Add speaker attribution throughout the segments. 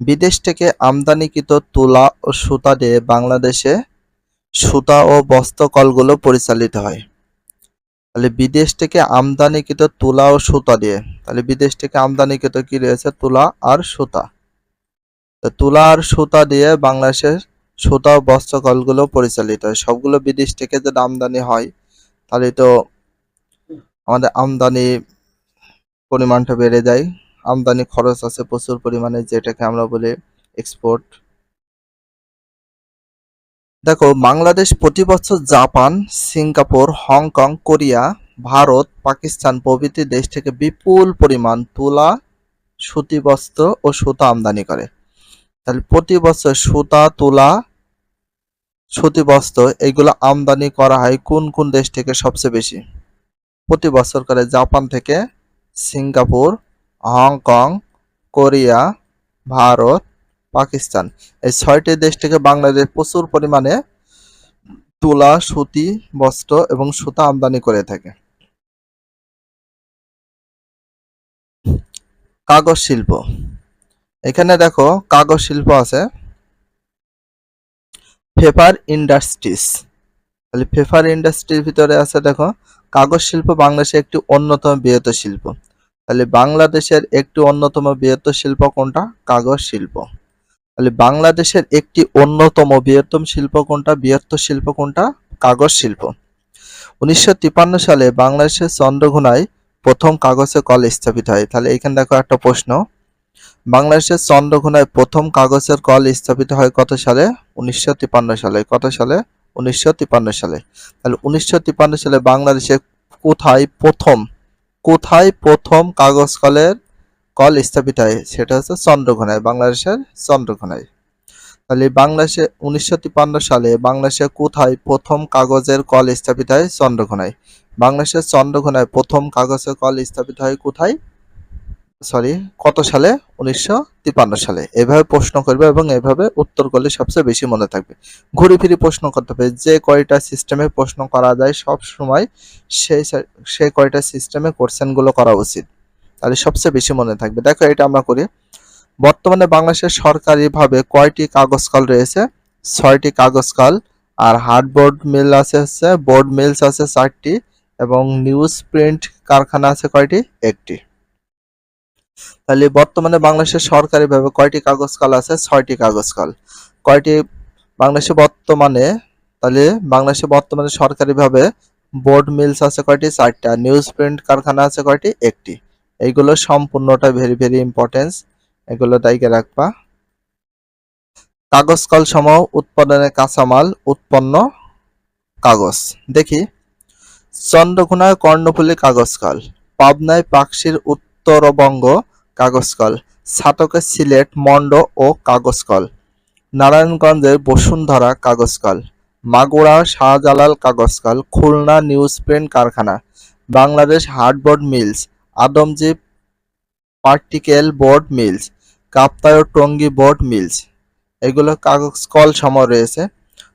Speaker 1: বিদেশ থেকে আমদানিকৃত তুলা ও সুতা দিয়ে বাংলাদেশে সুতা ও বস্ত্রকলগুলো পরিচালিত হয়। তাহলে বিদেশ থেকে আমদানিকৃত তুলা ও সুতা দিয়ে, তাহলে বিদেশ থেকে আমদানিকৃত কি রয়েছে? তুলা আর সুতা। তুলা আর সুতা দিয়ে বাংলাদেশের সুতা ও বস্ত্রকলগুলো পরিচালিত হয়। সবগুলো বিদেশ থেকে যদি আমদানি হয়, তাহলে তো আমাদের আমদানি পরিমাণটা বেড়ে যায়। আমদানি খরচ আছে প্রচুর পরিমাণে, যেটাকে আমরা বলি এক্সপোর্ট দেখো, বাংলাদেশ প্রতি বছর Japan, Singapore, Hong Kong, Korea, Bharat, Pakistan প্রভৃতি দেশ থেকে বিপুল পরিমাণ তুলা, সুতি বস্ত্র ও সুতা আমদানি করে। তাহলে প্রতি বছর সুতা, তুলা, সুতি বস্ত্র, এগুলো আমদানি করা হয় কোন কোন দেশ থেকে সবচেয়ে বেশি? প্রতি বছর করে জাপান থেকে, Singapore Hong Kong Korea, Bharat, Pakistan. এই ছয়টি দেশ থেকে বাংলাদেশ প্রচুর পরিমাণে তুলা, সুতি, বস্ত্র এবং সুতা আমদানি করে থাকে। কাগজ শিল্প। এখানে দেখো কাগজ শিল্প আছে। Paper industries. তাহলে পেপার ইন্ডাস্ট্রির ভিতরে আছে দেখো, কাগজ শিল্প বাংলাদেশের একটি অন্যতম বৃহৎ শিল্প। তাহলে বাংলাদেশের একটি অন্যতম বৃহৎ শিল্প কোনটা? কাগজ শিল্প। তাহলে বাংলাদেশের একটি অন্যতম বৃহত্তম শিল্প কোনটা? বৃহত্তর শিল্প কোনটা? কাগজ শিল্প। উনিশশো তিপ্পান্ন সালে বাংলাদেশের চন্দ্রঘোনায় প্রথম কাগজের কল স্থাপিত হয়। তাহলে এখানে দেখো একটা প্রশ্ন। বাংলাদেশের চন্দ্রঘোনায় প্রথম কাগজের কল স্থাপিত হয় কত সালে? উনিশশো তিপ্পান্ন সালে। কত সালে? উনিশশো তিপ্পান্ন সালে। তাহলে উনিশশো তিপ্পান্ন সালে বাংলাদেশে কোথায় প্রথম কোথায় প্রথম কাগজ কলের কল স্থাপিত হয়? সেটা হচ্ছে চন্দ্রঘোনায় বাংলাদেশের চন্দ্রঘোনায় তাহলে বাংলাদেশে উনিশশো তিপ্পান্ন সালে বাংলাদেশে কোথায় প্রথম কাগজের কল স্থাপিত হয়? চন্দ্রঘোনায় বাংলাদেশের চন্দ্রঘোনায় প্রথম কাগজের কল স্থাপিত হয় কোথায়? সরি কত সালে? উনিশশো তিপ্পান্ন সালে। এভাবে প্রশ্ন করবে এবং এভাবে উত্তর করলে সবচেয়ে বেশি মনে থাকবে। ঘুরে ফিরে প্রশ্ন করতে হবে, যে কয়টা সিস্টেমে প্রশ্ন করা যায়, সব সময় সেই সেই কয়টা সিস্টেমে কোশ্চেনগুলো করা উচিত। তাহলে সবচেয়ে বেশি মনে থাকবে। দেখো, এটা আমরা করি। বর্তমানে বাংলাদেশের সরকারিভাবে কয়টি কাগজ কল রয়েছে? ছয়টি কাগজ কল, আর হার্ডবোর্ড মিল আছে হচ্ছে বোর্ড মিলস আছে চারটি, এবং নিউজ প্রিন্ট কারখানা আছে কয়টি? একটি। তাহলে বর্তমানে বাংলাদেশের সরকারিভাবে কয়টি কাগজ কল আছে? ছয়টি কাগজ কল। কয়টি বাংলাদেশে বর্তমানে, তাহলে বাংলাদেশে বর্তমানে সরকারিভাবে বোর্ড মিলস আছে কয়টি? চারটা। নিউজ প্রিন্ট কারখানা আছে কয়টি? একটি। এইগুলো সম্পূর্ণটা ভেরি ভেরি ইম্পর্টেন্স এগুলো দায়িকে রাখবা। কাগজ কল সমূহ উৎপাদনের কাঁচামাল উৎপন্ন কাগজ। দেখি। চন্দ্রকোনায় কর্ণফুলী কাগজ কল। পাবনায় পাকশির উত্তরবঙ্গ কাগজ কল ছাতকের সিলেট, মন্ড ও কাগজ কল নারায়ণগঞ্জের বসুন্ধরা কাগজ কল মাগুরা শাহজালাল কাগজ কল খুলনা নিউজ প্রিন্ট কারখানা, Bangladesh hardboard mills Adamjee particle board mills কাপ্তায় Tongi board mills. এগুলো কাগজ কল সময় রয়েছে।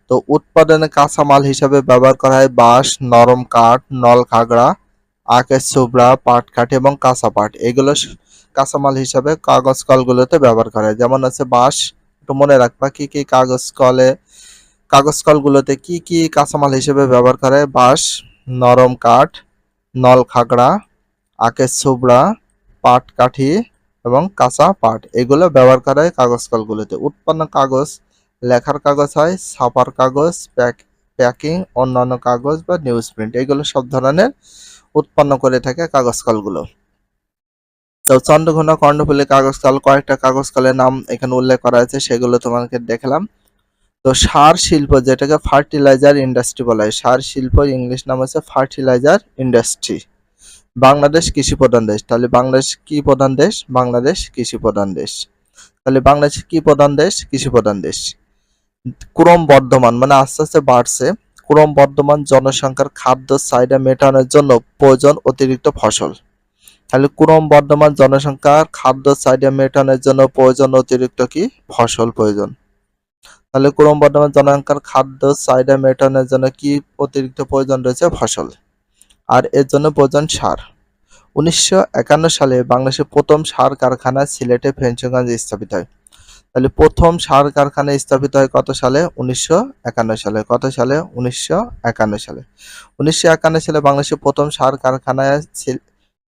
Speaker 1: তো উৎপাদনে কাঁচামাল হিসাবে ব্যবহার করা হয় বাঁশ, নরম কাঠ নল খাগড়া আখের সুবড়া পাটকাঠি এবং কাঁচা পাট। এগুলো কাঁচামাল হিসাবে কাগজ কলগুলোতে ব্যবহার করা হয়। যেমন আছে বাঁশ, একটু মনে রাখবা কি কি কাগজ কলে, কাগজ কলগুলোতে কি কি কাঁচামাল হিসেবে ব্যবহার করে বাঁশ, নরম কাঠ, নল খাগড়া, আখের সুবড়া পাট কাঠি এবং কাঁচা পাট। এগুলো ব্যবহার করা হয় কাগজ কলগুলোতে। উৎপন্ন কাগজ, লেখার কাগজ হয়, ছাপার কাগজ, প্যাক, প্যাকিং, অন্যান্য কাগজ বা নিউজ প্রিন্ট। এগুলো সব ধরনের উৎপন্ন করে থাকে কাগজ কলগুলো। তো চন্দ্রঘোনা কর্ণফুলী কাগজ কল কয়েকটা কাগজ কলের নাম এখানে উল্লেখ করা আছে, সেগুলো তোমাকে দেখলাম। তো সার শিল্প যেটাকে ফার্টিলাইজার ইন্ডাস্ট্রি বলা হয় সার শিল্প ইংলিশ নাম হচ্ছে ফার্টিলাইজার ইন্ডাস্ট্রি। বাংলাদেশ কৃষি প্রধান দেশ, তাহলে বাংলাদেশ কি প্রধান দেশ? বাংলাদেশ কৃষি প্রধান দেশ। তাহলে বাংলাদেশ কি প্রধান দেশ? কৃষি প্রধান দেশ। ক্রম বর্ধমান মানে আস্তে আস্তে বাড়ছে। ক্রম বর্ধমান জনসংখ্যার খাদ্য চাহিদা মেটানোর জন্য প্রয়োজন অতিরিক্ত ফসল। তাহলে ক্রম বর্ধমান জনসংখ্যার খাদ্য চাহিদা মেটানোর জন্য প্রয়োজন অতিরিক্ত কি? ফসল প্রয়োজন। তাহলে ক্রম বর্ধমান জনসংখ্যার খাদ্য চাহিদা মেটানোর জন্য কি অতিরিক্ত প্রয়োজন রয়েছে? ফসল। আর এর জন্য প্রয়োজন সার। উনিশশো একান্ন সালে বাংলাদেশের প্রথম সার কারখানা সিলেটে ফেঞ্চুগঞ্জে স্থাপিত হয়। তাহলে প্রথম সার কারখানা স্থাপিত হয় কত সালে? উনিশশো একান্ন সালে। কত সালে? উনিশশো একান্ন সালে। উনিশশো একান্ন সালে বাংলাদেশের প্রথম সার কারখানায়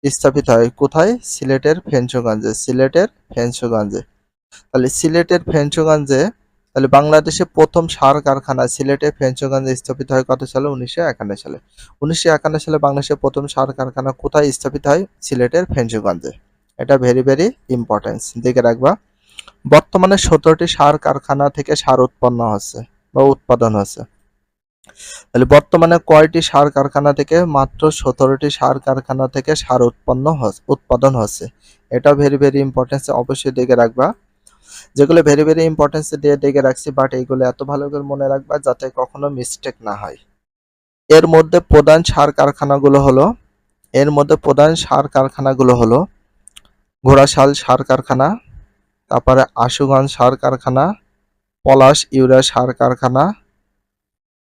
Speaker 1: স্থাপিত হয় কোথায়? সিলেটের ফেঞ্চুগঞ্জে সিলেটের ফেঞ্চুগঞ্জে। তাহলে সিলেটের ফেঞ্চুগঞ্জে, তাহলে বাংলাদেশে প্রথম সার কারখানা সিলেটে ফেঞ্চুগঞ্জে স্থাপিত হয় কত সালে? উনিশশো একান্ন সালে। উনিশশো একান্ন সালে বাংলাদেশের প্রথম সার কারখানা কোথায় স্থাপিত হয়? সিলেটের ফেঞ্চুগঞ্জে। এটা ভেরি ভেরি ইম্পর্টেন্স দেখে রাখবা, বর্তমানে সতেরোটি সার কারখানা থেকে সার উৎপন্ন হচ্ছে বা উৎপাদন হচ্ছে। তাহলে বর্তমানে কয়টি সার কারখানা থেকে? মাত্র সতেরোটি সার কারখানা থেকে সার উৎপন্ন উৎপাদন হচ্ছে। এটা ভেরি ভেরি ইম্পর্টেন্স অবশ্যই দেখে রাখবা। যেগুলো ভেরি ভেরি ইম্পর্টেন্স দিয়ে দেখে রাখছি বাট এইগুলো এত ভালো করে মনে রাখবা যাতে কখনো মিস্টেক না হয়। এর মধ্যে প্রধান সার কারখানাগুলো হলো, এর মধ্যে প্রধান সার কারখানাগুলো হলো, ঘোড়াশাল সার কারখানা, তারপরে আশুগঞ্জ সার কারখানা, পলাশ ইউরিয়া সার কারখানা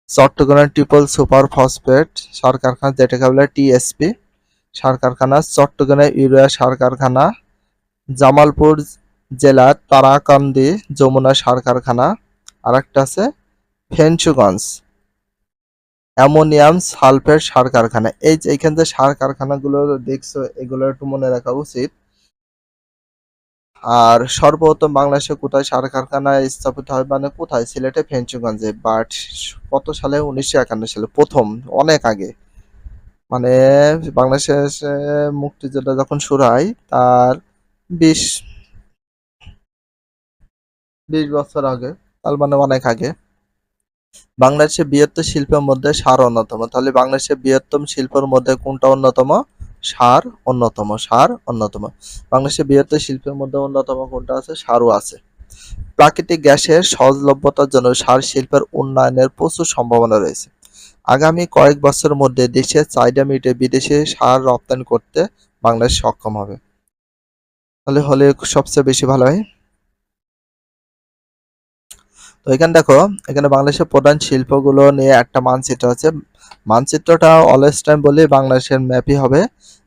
Speaker 1: চট্টগ্রাম ট্রিপল সুপার ফসফেট সার কারখানা যেটাকে বলে টিএসপি সার কারখানা চট্টগ্রাম ইউরিয়া সার কারখানা, জামালপুর জেলার তারাকান্দি যমুনা সার কারখানা আর একটা আছে ফেঞ্চুগঞ্জ। অ্যামোনিয়াম সালফেট সার কারখানা। এই যে এখানে যে সার কারখানাগুলো দেখছ, এগুলো একটু মনে রাখা উচিত। আর সর্বপ্রথম বাংলাদেশে কোথায় সার কারখানা স্থাপিত হয় মানে কোথায়? সিলেটে, ফেঞ্চুগঞ্জে। বাট কত সালে? উনিশশো একান্ন সালে। প্রথম, অনেক আগে। মানে বাংলাদেশের মুক্তিযুদ্ধ যখন শুরু হয়, তার বিশ বিশ বছর আগে, তার মানে অনেক আগে। বাংলাদেশের বৃহত্তম শিল্পের মধ্যে সার অন্যতম। তাহলে বাংলাদেশের বৃহত্তম শিল্পের মধ্যে কোনটা অন্যতম? সার অন্যতম সার অন্যতম। বাংলাদেশের বৃহত্তর শিল্পের মধ্যে অন্যতম কোনটা আছে? সারও আছে। প্রাকৃতিক গ্যাসের সহজলভ্যতার জন্য সার শিল্পের উন্নয়নের প্রচুর সম্ভাবনা রয়েছে। আগামী কয়েক বছরের মধ্যে দেশের চাহিদা মিটে বিদেশে সার রপ্তানি করতে বাংলাদেশ সক্ষম হবে। তাহলে হলে সবচেয়ে বেশি ভালো হয়। তো এখানে দেখো, এখানে বাংলাদেশের প্রধান শিল্পগুলো নিয়ে একটা মানচিত্র আছে। মানচিত্রটা অলওয়েজ টাইম বলি বাংলাদেশের ম্যাপই হবে।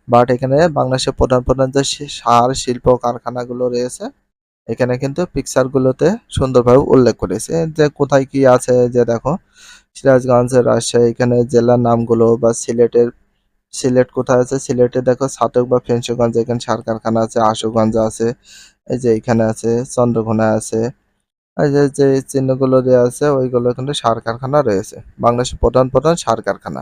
Speaker 1: বাট এখানে বাংলাদেশের প্রধান প্রধান যে সার, শিল্প, কারখানাগুলো রয়েছে, এখানে কিন্তু পিকচারগুলোতে সুন্দরভাবে উল্লেখ করেছে। যে কোথায় কি আছে, যে দেখো সিরাজগঞ্জের রাজশাহী, এখানে জেলার নামগুলো বা সিলেটের, সিলেট কোথায় আছে? সিলেটে দেখো ছাতক বা ফেঞ্চুগঞ্জ এখানে সার কারখানা আছে, আশুগঞ্জ আছে, এই যে এখানে আছে, চন্দ্রঘোনা আছে, এই যে যে চিহ্নগুলো দেওয়া আছে, ওইগুলো কিন্তু সার কারখানা রয়েছে। বাংলাদেশের প্রধান প্রধান সার কারখানা।